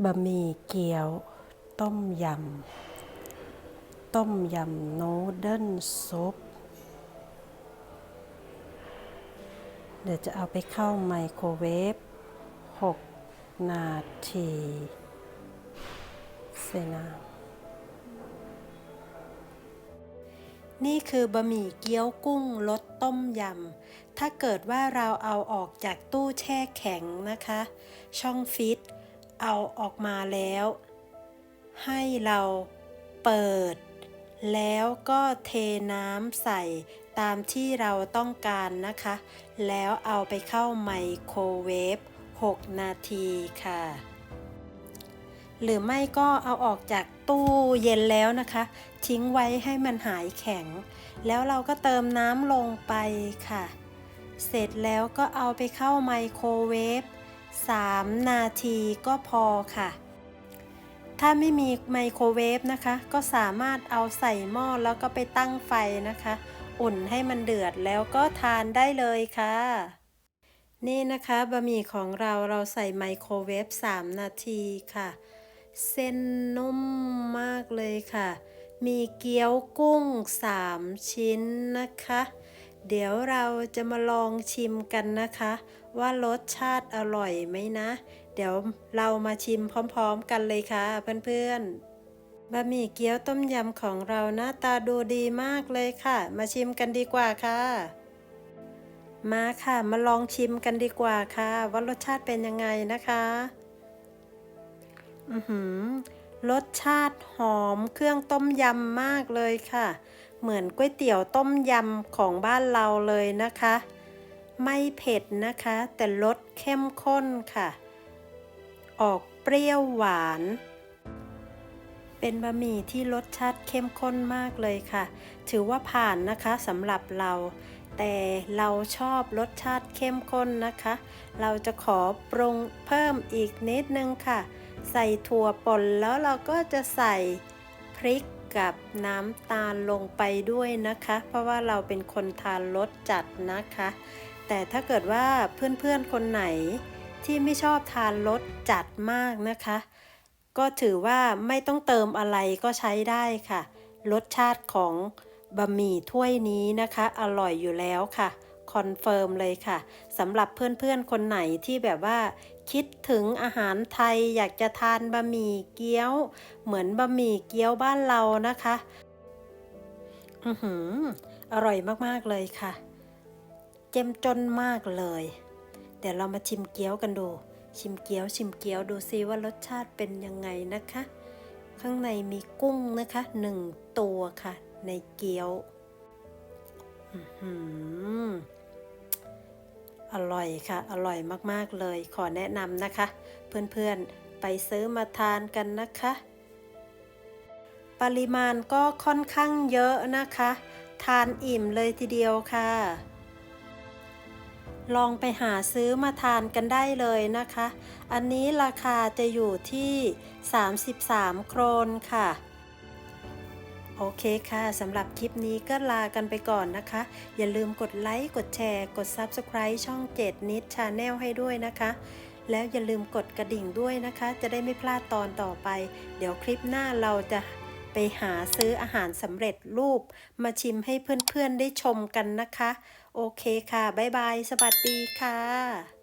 บะหมี่เกี๊ยว ต้มยำ ต้มยำนูเดิลซุป เดี๋ยวจะเอาไปเข้าไมโครเวฟ 6 นาทีเซนานี่คือบะหมี่เกี๊ยวกุ้งรสต้มยำ ถ้าเกิดว่าเราเอาออกจากตู้แช่แข็งนะคะ ช่องฟิต เอาออกมาแล้ว ให้เราเปิด แล้วก็เทน้ำใส่ตามที่เราต้องการนะคะ แล้วเอาไปเข้าไมโครเวฟ 6 นาทีค่ะ หรือไม่ก็เอาออกจากตู้เย็นแล้วนะคะ ทิ้งไว้ให้มันหายแข็ง แล้วเราก็เติมน้ำลงไปค่ะ เสร็จแล้วก็เอาไปเข้าไมโครเวฟ 3 นาทีก็พอค่ะ ถ้าไม่มีไมโครเวฟนะคะ ก็สามารถเอาใส่หม้อแล้วก็ไปตั้งไฟนะคะ อุ่นให้มันเดือดแล้วก็ทานได้เลยค่ะ นี่นะคะบะหมี่ของเราเราใส่ไมโครเวฟ3 นาทีค่ะ เส้นนุ่มมากเลยค่ะ มีเกี๊ยวกุ้ง 3 ชิ้นนะคะ เดี๋ยวเราจะมาลองชิมกันนะคะ ว่ารสชาติอร่อยไหมนะ เดี๋ยวเรามาชิมพร้อมๆ กันเลยค่ะเพื่อนๆ บะหมี่เกี๊ยวต้มยำของเราหน้าตาดูดีมากเลยค่ะ มาชิมกันดีกว่าค่ะ มาค่ะ มาลองชิมกันดีกว่าค่ะ ว่ารสชาติเป็นยังไงนะคะ อือหือรสชาติหอมเครื่องต้มยำมากเลยค่ะ เหมือนก๋วยเตี๋ยวต้มยำของบ้านเราเลยนะคะ ไม่เผ็ดนะคะ แต่รสเข้มข้นค่ะ ออกเปรี้ยวหวาน เป็นบะหมี่ที่รสชาติเข้มข้นมากเลยค่ะ ถือว่าผ่านนะคะสำหรับเรา แต่เราชอบรสชาติเข้มข้นนะคะ เราจะขอปรุงเพิ่มอีกนิดนึงค่ะ ใส่ถั่วป่นแล้วเราก็จะใส่พริกกับน้ำตาลลงไปด้วยนะคะ เพราะว่าเราเป็นคนทานรสจัดนะคะ แต่ถ้าเกิดว่าเพื่อนๆคนไหนที่ไม่ชอบทานรสจัดมากนะคะ ก็ถือว่าไม่ต้องเติมอะไรก็ใช้ได้ค่ะ รสชาติของบะหมี่ถ้วยนี้นะคะ อร่อยอยู่แล้วค่ะคอนเฟิร์มเลยค่ะสำหรับเพื่อนๆคนไหนที่แบบว่า คิดถึงอาหารไทยอยากจะทานบะหมี่เกี๊ยว เหมือนบะหมี่เกี๊ยวบ้านเรานะคะ อือหือ อร่อยมากๆเลยค่ะ เจ้มจนมากเลย เดี๋ยวเรามาชิมเกี๊ยวกันดู ชิมเกี๊ยวชิมเกี๊ยวดูซิว่ารสชาติเป็นยังไงนะคะ ข้างในมีกุ้งนะคะหนึ่งตัวค่ะ ในเกี๊ยวอื้อหืออร่อยค่ะ อร่อยมากๆเลย ขอแนะนำนะคะ เพื่อนๆไปซื้อมาทานกันนะคะ ปริมาณก็ค่อนข้างเยอะนะคะ ทานอิ่มเลยทีเดียวค่ะ ลองไปหาซื้อมาทานกันได้เลยนะคะ อันนี้ราคาจะอยู่ที่ 33 โครนค่ะ โอเคค่ะสำหรับคลิปนี้ก็ลากันไปก่อนนะคะ อย่าลืมกดไลค์ กดแชร์ กด Subscribe ช่อง7นิดชาแนลให้ด้วยนะคะ แล้วอย่าลืมกดกระดิ่งด้วยนะคะ จะได้ไม่พลาดตอนต่อไป เดี๋ยวคลิปหน้าเราจะไปหาซื้ออาหารสำเร็จรูป มาชิมให้เพื่อนๆได้ชมกันนะคะ โอเคค่ะ บ๊ายบาย สวัสดีค่ะ